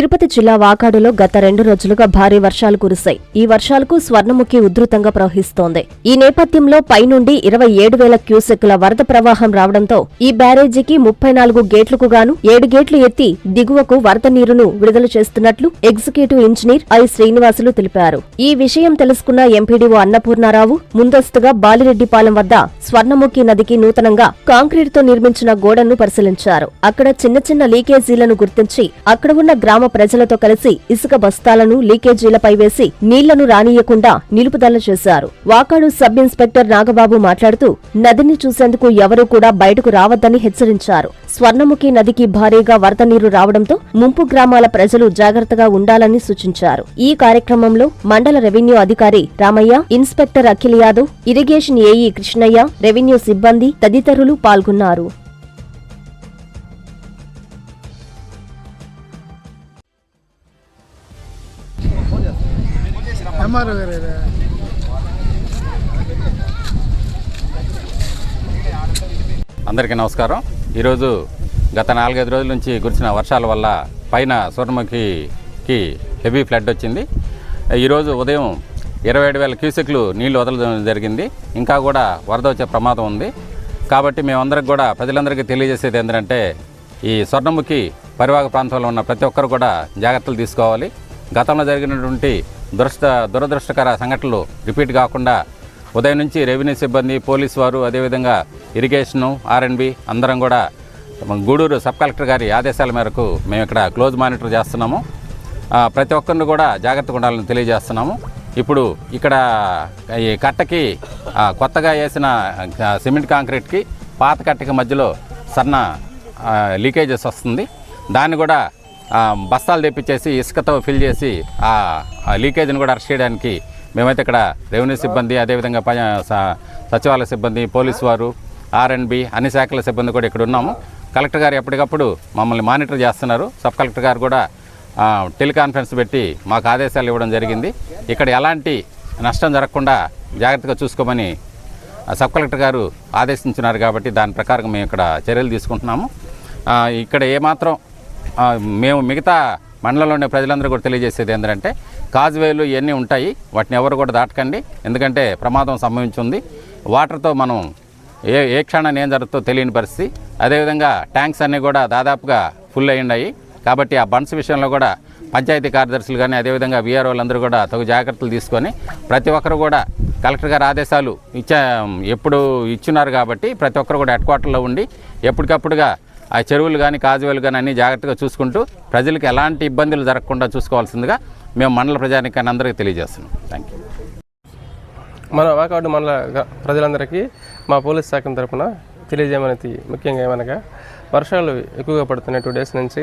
తిరుపతి జిల్లా వాకాడులో గత రెండు రోజులుగా భారీ వర్షాలు కురిశాయి. ఈ వర్షాలకు స్వర్ణముఖి ఉధృతంగా ప్రవహిస్తోంది. ఈ నేపథ్యంలో పైనుండి ఇరవై ఏడు వేల క్యూసెక్కుల వరద ప్రవాహం రావడంతో ఈ బ్యారేజీకి ముప్పై నాలుగు గేట్లకు గాను ఏడు గేట్లు ఎత్తి దిగువకు వరద నీరును విడుదల చేస్తున్నట్లు ఎగ్జిక్యూటివ్ ఇంజనీర్ ఐ శ్రీనివాసులు తెలిపారు. ఈ విషయం తెలుసుకున్న ఎంపీడీఓ అన్నపూర్ణారావు ముందస్తుగా బాలిరెడ్డిపాలెం వద్ద స్వర్ణముఖి నదికి నూతనంగా కాంక్రీట్తో నిర్మించిన గోడను పరిశీలించారు. అక్కడ చిన్న చిన్న లీకేజీలను గుర్తించి అక్కడ ఉన్న గ్రామ ప్రజలతో కలిసి ఇసుక బస్తాలను లీకేజీలపై వేసి నీళ్ళను రానియకుండా నిలుపుదల చేశారు. వాకాడు సబ్ ఇన్స్పెక్టర్ నాగబాబు మాట్లాడుతూ నదిని చూసేందుకు ఎవరూ కూడా బయటకు రావద్దని హెచ్చరించారు. స్వర్ణముఖి నదికి భారీగా వరద నీరు రావడంతో ముంపు గ్రామాల ప్రజలు జాగ్రత్తగా ఉండాలని సూచించారు. ఈ కార్యక్రమంలో మండల రెవెన్యూ అధికారి Ramaiah inspector Akhil Yadav irrigation AE Krishnaiah revenue సిబ్బంది తదితరులు పాల్గొన్నారు. ఎంఆర్ఓ గారు అందరికీ నమస్కారం. ఈరోజు గత నాలుగైదు రోజుల నుంచి కురిసిన వర్షాల వల్ల పైన సూర్యముఖికి హెవీ ఫ్లడ్ వచ్చింది. ఈరోజు ఉదయం ఇరవై ఏడు వేల క్యూసెక్లు నీళ్ళు వదలడం జరిగింది. ఇంకా కూడా వరద వచ్చే ప్రమాదం ఉంది. కాబట్టి మేమందరికి కూడా ప్రజలందరికీ తెలియజేసేది ఏంటంటే ఈ స్వర్ణముఖి పరివాహక ప్రాంతంలో ఉన్న ప్రతి ఒక్కరు కూడా జాగ్రత్తలు తీసుకోవాలి. గతంలో జరిగినటువంటి దురష్ట దురదృష్టకర సంఘటనలు రిపీట్ కాకుండా ఉదయం నుంచి రెవెన్యూ సిబ్బంది పోలీసు వారు అదేవిధంగా ఇరిగేషను ఆర్ఎండ్బి అందరం కూడా గూడూరు సబ్ కలెక్టర్ గారి ఆదేశాల మేరకు మేము ఇక్కడ క్లోజ్ మానిటర్ చేస్తున్నాము. ప్రతి ఒక్కరిని కూడా జాగ్రత్తగా ఉండాలని తెలియజేస్తున్నాము. ఇప్పుడు ఇక్కడ ఈ కట్టకి కొత్తగా వేసిన సిమెంట్ కాంక్రీట్కి పాత కట్టకి మధ్యలో సన్న లీకేజెస్ వస్తుంది. దాన్ని కూడా బస్తాలు తెప్పించేసి ఇసుకతో ఫిల్ చేసి ఆ లీకేజ్ని కూడా అరెస్ట్ చేయడానికి మేమైతే ఇక్కడ రెవెన్యూ సిబ్బంది అదేవిధంగా సచివాలయ సిబ్బంది పోలీసు వారు ఆర్ఎన్బి అన్ని శాఖల సిబ్బంది కూడా ఇక్కడ ఉన్నాము. కలెక్టర్ గారు ఎప్పటికప్పుడు మమ్మల్ని మానిటర్ చేస్తున్నారు. సబ్ కలెక్టర్ గారు కూడా టెలికాన్ఫరెన్స్ పెట్టి మాకు ఆదేశాలు ఇవ్వడం జరిగింది. ఇక్కడ ఎలాంటి నష్టం జరగకుండా జాగ్రత్తగా చూసుకోమని సబ్ కలెక్టర్ గారు ఆదేశించినారు కాబట్టి దాని ప్రకారం మేము ఇక్కడ చర్యలు తీసుకుంటున్నాము. ఇక్కడ ఏమాత్రం మేము మిగతా మండలంలో ఉండే ప్రజలందరూ కూడా తెలియజేసేది ఏంటంటే కాజువేలు ఇవన్నీ ఉంటాయి వాటిని ఎవరు కూడా దాటకండి. ఎందుకంటే ప్రమాదం సంభవించింది. వాటర్తో మనం ఏ ఏ క్షణాన్ని ఏం జరుగుతుందో తెలియని పరిస్థితి. అదేవిధంగా ట్యాంక్స్ అన్నీ కూడా దాదాపుగా ఫుల్ అయి కాబట్టి ఆ బండ్స్ విషయంలో కూడా పంచాయతీ కార్యదర్శులు కానీ అదేవిధంగా వీఆర్ వాళ్ళందరూ కూడా తగు జాగ్రత్తలు తీసుకొని ప్రతి ఒక్కరు కూడా కలెక్టర్ గారు ఆదేశాలు ఇచ్చా ఎప్పుడు ఇచ్చున్నారు కాబట్టి ప్రతి ఒక్కరు కూడా హెడ్ క్వార్టర్లో ఉండి ఎప్పటికప్పుడుగా ఆ చెరువులు కానీ కాజువేలు కానీ అన్నీ జాగ్రత్తగా చూసుకుంటూ ప్రజలకు ఎలాంటి ఇబ్బందులు జరగకుండా చూసుకోవాల్సిందిగా మేము మండల ప్రజానికాన్ని అందరికీ తెలియజేస్తున్నాం. థ్యాంక్ యూ మన వాకాడు మండల ప్రజలందరికీ మా పోలీస్ శాఖ తరఫున తెలియజేయమనేది ముఖ్యంగా ఏమనగా వర్షాలు ఎక్కువగా పడుతున్న టూ డేస్ నుంచి.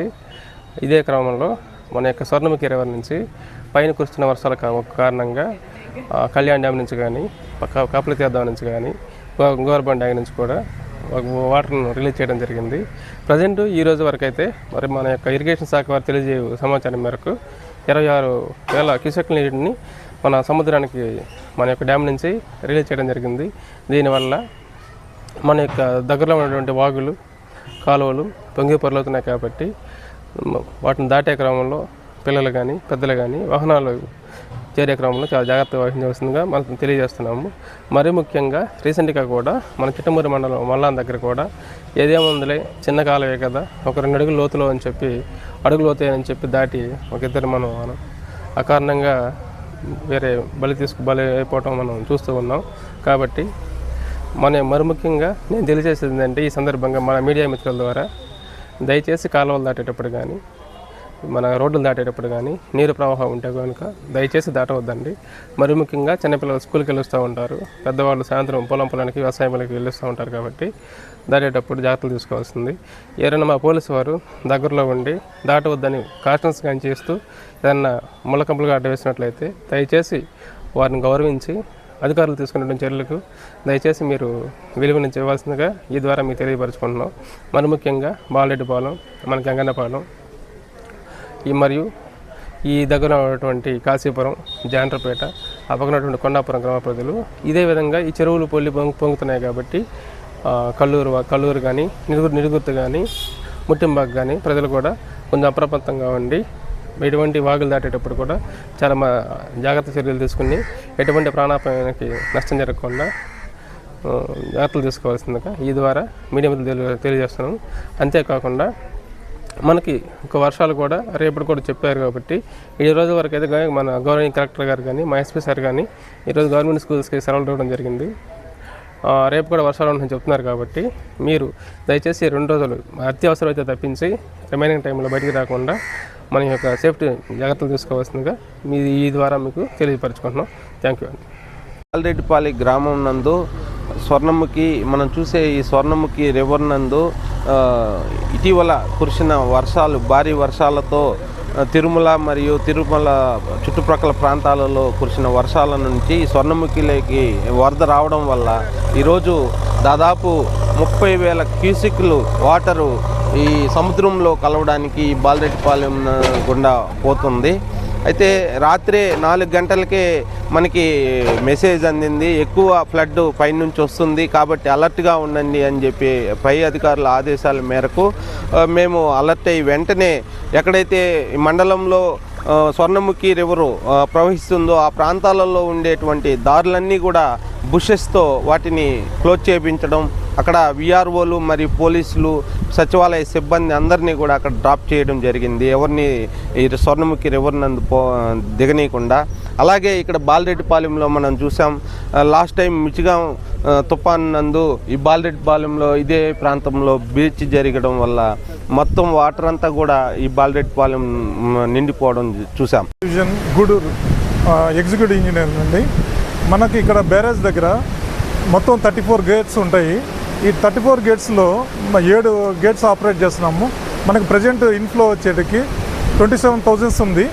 ఇదే క్రమంలో మన యొక్క స్వర్ణముఖి రివర్ నుంచి పైన కురుస్తున్న వర్షాల కారణంగా కళ్యాణ్ డ్యామ్ నుంచి కానీ కాపులతీర్థం నుంచి కానీ గోవర్బండ్ డ్యామ్ నుంచి కూడా వా- వాటర్ను రిలీజ్ చేయడం జరిగింది. ప్రజెంట్ ఈ రోజు వరకు అయితే మరి మన యొక్క ఇరిగేషన్ శాఖ వారు తెలియజేయ సమాచారం మేరకు ఇరవై ఆరు వేల క్యూసెక్ నీటిని మన సముద్రానికి మన యొక్క డ్యామ్ నుంచి రిలీజ్ చేయడం జరిగింది. దీనివల్ల మన యొక్క దగ్గరలో ఉన్నటువంటి వాగులు కాలువలు పొంగి పొరలవుతున్నాయి కాబట్టి వాటిని దాటే క్రమంలో పిల్లలు కానీ పెద్దలు కానీ వాహనాలు చేరే క్రమంలో చాలా జాగ్రత్తగా వహించవలసిందిగా మనం తెలియజేస్తున్నాము. మరీ ముఖ్యంగా రీసెంట్గా కూడా మన చిట్టమూరి మండలం మల్లాన్ దగ్గర కూడా ఏదేముందిలే చిన్న కాలవే కదా ఒక రెండు అడుగులు లోతులో అని చెప్పి అడుగులు లోతాయని చెప్పి దాటి ఒక ఇద్దరు మనం మనం ఆ కారణంగా వేరే బలి తీసుకు బలి అయిపోవటం మనం చూస్తూ ఉన్నాం. కాబట్టి మన మరి ముఖ్యంగా నేను తెలియజేసేది ఏంటంటే ఈ సందర్భంగా మన మీడియా మిత్రుల ద్వారా దయచేసి కాలువలు దాటేటప్పుడు కానీ మన రోడ్లు దాటేటప్పుడు కానీ నీరు ప్రవాహం ఉంటే కనుక దయచేసి దాటవద్దండి. మరి ముఖ్యంగా చిన్నపిల్లలు స్కూల్కి వెళ్ళొస్తూ ఉంటారు. పెద్దవాళ్ళు సాయంత్రం పొలం పొలానికి వ్యవసాయం పనికి వెళ్ళొస్తూ ఉంటారు కాబట్టి దాటేటప్పుడు జాగ్రత్తలు తీసుకోవాల్సింది. ఎవరైనా మా పోలీసు వారు దగ్గరలో ఉండి దాటవద్దని కాషన్స్ కానీ చేస్తూ ఏదన్నా ముళ్ళకంపులుగా అడ్డవేసినట్లయితే దయచేసి వారిని గౌరవించి అధికారులు తీసుకున్నటువంటి చర్యలకు దయచేసి మీరు విలువనించి ఈ ద్వారా మీకు తెలియపరచుకుంటున్నాం. మరి ముఖ్యంగా బాలెడ్డిపాలెం మన గంగన్నపాలెం ఈ మరియు ఈ దగ్గర ఉన్నటువంటి కాశీపురం జాండ్రపేట ఆ పక్కన కొండాపురం గ్రామ ప్రజలు ఇదే విధంగా ఈ చెరువులు పొల్లి పొంగుతున్నాయి కాబట్టి కల్లూరు కల్లూరు కానీ నిడుగు నిడుగుర్తు కానీ ముట్టింబాగ్ కానీ ప్రజలు కూడా కొంచెం అప్రమత్తంగా ఉండి ఎటువంటి వాగులు దాటేటప్పుడు కూడా చాలా మా జాగ్రత్త చర్యలు తీసుకుని ఎటువంటి ప్రాణాపాయానికి నష్టం జరగకుండా జాగ్రత్తలు తీసుకోవాల్సిందిగా ఈ ద్వారా మీడియా మీద తెలియజేస్తున్నాం. అంతేకాకుండా మనకి ఒక వర్షాలు కూడా రేపటి కూడా చెప్పారు కాబట్టి ఈ రోజు వరకు అయితే మన గవర్నమెంట్ కలెక్టర్ గారు కానీ మా ఎస్పీ సార్ కానీ ఈరోజు గవర్నమెంట్ స్కూల్స్కి సెలవులు ఇవ్వడం జరిగింది. ఆ, రేపు కూడా వర్షాలు ఉంటాయని చెప్తున్నారు కాబట్టి మీరు దయచేసి రెండు రోజులు అత్యవసరం అయితే తప్పించి రిమైనింగ్ టైంలో బయటికి రాకుండా మన యొక్క సేఫ్టీ జాగ్రత్తలు తీసుకోవాల్సిందిగా మీ ఈ ద్వారా మీకు తెలియపరచుకుంటున్నాం. థ్యాంక్ యూ అండి. ఆల్రెడ్డిపాలి గ్రామం నందు స్వర్ణముఖి మనం చూసే ఈ స్వర్ణముఖి రివర్ నందు ఇటీవల కురిసిన వర్షాలు భారీ వర్షాలతో తిరుమల మరియు తిరుమల చుట్టుప్రక్కల ప్రాంతాలలో కురిసిన వర్షాల నుంచి స్వర్ణముఖిలోకి వరద రావడం వల్ల ఈరోజు దాదాపు ముప్పై వేల క్యూసిక్లు వాటరు ఈ సముద్రంలో కలవడానికి ఈ బాలరెడ్డిపాలెం గుండా పోతుంది. అయితే రాత్రి నాలుగు గంటలకే మనకి మెసేజ్ అందింది. ఎక్కువ ఫ్లడ్ పైనుంచి వస్తుంది కాబట్టి అలర్ట్గా ఉండండి అని చెప్పి పై అధికారుల ఆదేశాల మేరకు మేము అలర్ట్ అయ్యి వెంటనే ఎక్కడైతే మండలంలో స్వర్ణముఖి రివరు ప్రవహిస్తుందో ఆ ప్రాంతాలలో ఉండేటువంటి దారులన్నీ కూడా బుషెస్తో వాటిని క్లోజ్ చేయించడం అక్కడ విఆర్ఓలు మరియు పోలీసులు సచివాలయ సిబ్బంది అందరినీ కూడా అక్కడ డ్రాప్ చేయడం జరిగింది. ఎవరిని ఈ స్వర్ణముఖి రివర్ నందు పో దిగనీయకుండా. అలాగే ఇక్కడ బాలరెడ్డిపాలెంలో మనం చూసాం లాస్ట్ టైం మిచిగాం ఆ, తుఫాన్ నందు ఈ బాలరెడ్డిపాలెంలో ఇదే ప్రాంతంలో బీచ్ జరగడం వల్ల మొత్తం వాటర్ అంతా కూడా ఈ బాలరెడ్డిపాలెం నిండిపోవడం చూసాం. గూడూరు ఎగ్జిక్యూటివ్ ఇంజనీర్ అండి మనకి ఇక్కడ బ్యారేజ్ దగ్గర మొత్తం థర్టీ ఫోర్ గేట్స్ ఉంటాయి. ఈ థర్టీ ఫోర్ గేట్స్లో ఏడు గేట్స్ ఆపరేట్ చేస్తున్నాము. మనకు ప్రజెంట్ ఇన్ఫ్లో వచ్చేటికి ట్వంటీ సెవెన్ థౌజండ్స్ ఉంది.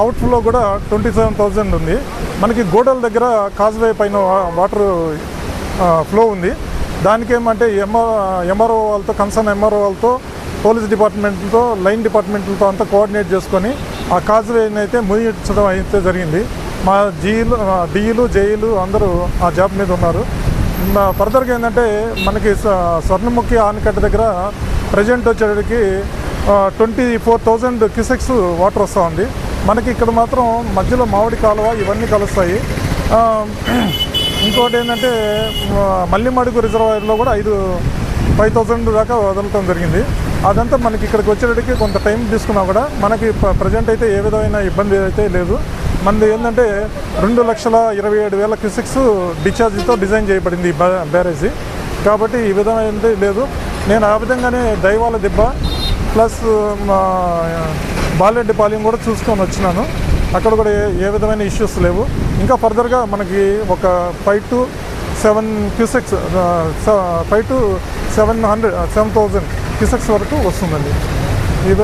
అవుట్ఫ్లో కూడా ట్వంటీ సెవెన్ థౌజండ్ ఉంది. మనకి గోడల దగ్గర కాజ్వే పైన వాటర్ ఫ్లో ఉంది. దానికి ఏమంటే ఎంఆర్ ఎంఆర్ఓ వాళ్ళతో కన్సర్న్ ఎంఆర్ఓ వాళ్ళతో పోలీస్ డిపార్ట్మెంట్తో లైన్ డిపార్ట్మెంట్లతో అంతా కోఆర్డినేట్ చేసుకొని ఆ కాజ్వేని అయితే ముగించడం అయితే జరిగింది. మా జీలు డీలు జేఈలు అందరూ ఆ జాబ్ మీద ఉన్నారు. ఫర్దర్గా ఏంటంటే మనకి స్వర్ణముఖి ఆనకట్ట దగ్గర present వచ్చేటికి twenty four thousand cusecs water వస్తూ ఉంది. మనకి ఇక్కడ మాత్రం మధ్యలో మామిడి కాలువ ఇవన్నీ కలుస్తాయి. ఇంకోటి ఏంటంటే మల్లిమడుగు రిజర్వాయర్లో కూడా ఐదు ఫైవ్ థౌసండ్ దాకా వదలటం జరిగింది. అదంతా మనకి ఇక్కడికి వచ్చేటికి కొంత టైం తీసుకున్నా కూడా మనకి ప్రజెంట్ అయితే ఏ విధమైన ఇబ్బంది అయితే లేదు. మనది ఏంటంటే రెండు లక్షల ఇరవై ఏడు వేల క్యూసిక్స్ డిశ్చార్జ్తో డిజైన్ చేయబడింది ఈ బ్యా- బ్యారేజీ. కాబట్టి ఈ విధమైనది లేదు. నేను ఆ విధంగానే దైవాల దెబ్బ ప్లస్ మా బాలెడ్డిపాలెం కూడా చూసుకొని వచ్చినాను. అక్కడ కూడా ఏ ఏ విధమైన ఇష్యూస్ లేవు. ఇంకా ఫర్దర్గా మనకి ఒక five to seven cusecs five to seven hundred seven thousand cusecs వరకు వస్తుందండి. ఇది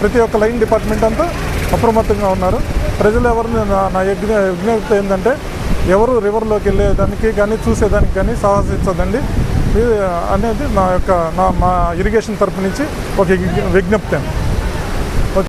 ప్రతి ఒక్క లైన్ డిపార్ట్మెంట్ అంతా అప్రమత్తంగా ఉన్నారు. ప్రజలు ఎవరు నా- నా యజ్ఞ విజ్ఞప్తి ఏంటంటే ఎవరు రివర్లోకి వెళ్ళేదానికి కానీ చూసేదానికి కానీ సాహసించదండి ఇది అనేది నా యొక్క నా మా ఇరిగేషన్ తరపు నుంచి ఒక విజ్ఞప్తి అండి.